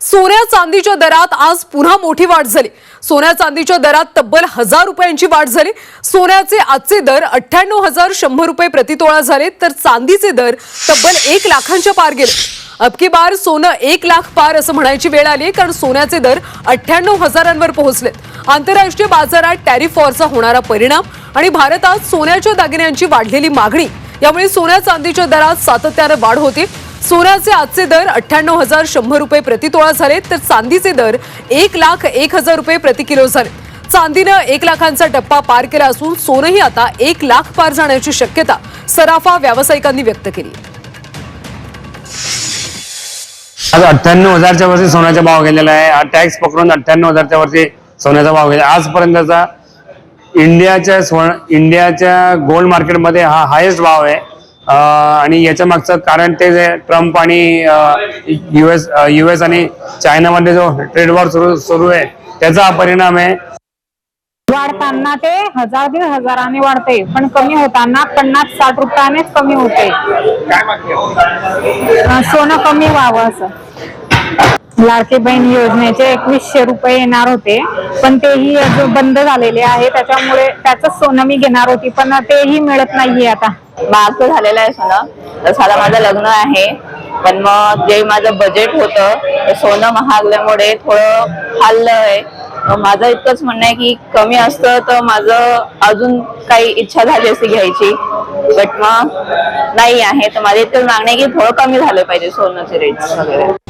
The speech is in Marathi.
सोन्या चांदीच्या दरात आज पुन्हा मोठी वाढ झाली. सोन्या चांदीच्या दरात तब्बल हजार रुपयांची वाढ झाली. सोन्याचे आजचे दर अठ्ठ्याण्णव हजार शंभर रुपये प्रतितोळा झाले तर चांदीचे दर तब्बल एक लाखांच्या पार गेले. अबकी बार सोनं एक लाख पार असं म्हणायची वेळ आली कारण सोन्याचे दर अठ्ठ्याण्णव हजारांवर पोहोचले आंतरराष्ट्रीय बाजारात टॅरिफ वॉरचा होणारा परिणाम आणि भारतात सोन्याच्या दागिन्यांची वाढलेली मागणी. यामुळे सोन्या चांदीच्या दरात सातत्यानं वाढ होते. सोन्याचे आजचे दर अठ्ठ्याण्णव हजार शंभर रुपये प्रतितोळा झाले तर चांदीचे दर एक लाख एक हजार रुपये प्रति किलो झाले. चांदीनं एक लाखांचा टप्पा पार केला असून सोनंही आता एक लाख पार जाण्याची शक्यता सराफा व्यावसायिकांनी व्यक्त केली. आज अठ्ठ्याण्णव हजारच्या वरती सोन्याचा भाव गेलेला आहे. हा टॅक्स पकडून अठ्ठ्याण्णव हजारच्या वरती सोन्याचा भाव गेला. आजपर्यंतचा इंडियाच्या स्वर्ण इंडियाच्या गोल्ड मार्केटमध्ये हा हायेस्ट भाव आहे. आणि याच्या मागचं कारण ते जे ट्रम्प आणि युएस युएस आणि चायनामध्ये जो ट्रेड वॉर सुरू सुरू आहे त्याचा हा परिणाम आहे. वाढताना ते हजार दीड हजाराने वाढते पण कमी होताना पन्नास साठ रुपयानेच कमी होते. सोनं कमी व्हावं असं. लाडकी बहीण योजनेचे एकवीसशे रुपये येणार होते पण तेही बंद झालेले आहे त्याच्यामुळे त्याच सोनं मी घेणार होती पण तेही मिळत नाहीये आता. महाग तर झालेलं आहे सोनं. तर साधा माझं लग्न आहे. पण मग जे माझं बजेट होतं ते सोनं महागल्यामुळे थोडं हल्लं आहे. मग माझं इतकंच म्हणणं आहे की कमी असतं तर माझं अजून काही इच्छा झाली असती घ्यायची. बट मग नाही आहे. तर माझी इतकंच मागणं आहे की थोडं कमी झालं पाहिजे सोन्याचे रेट्स वगैरे.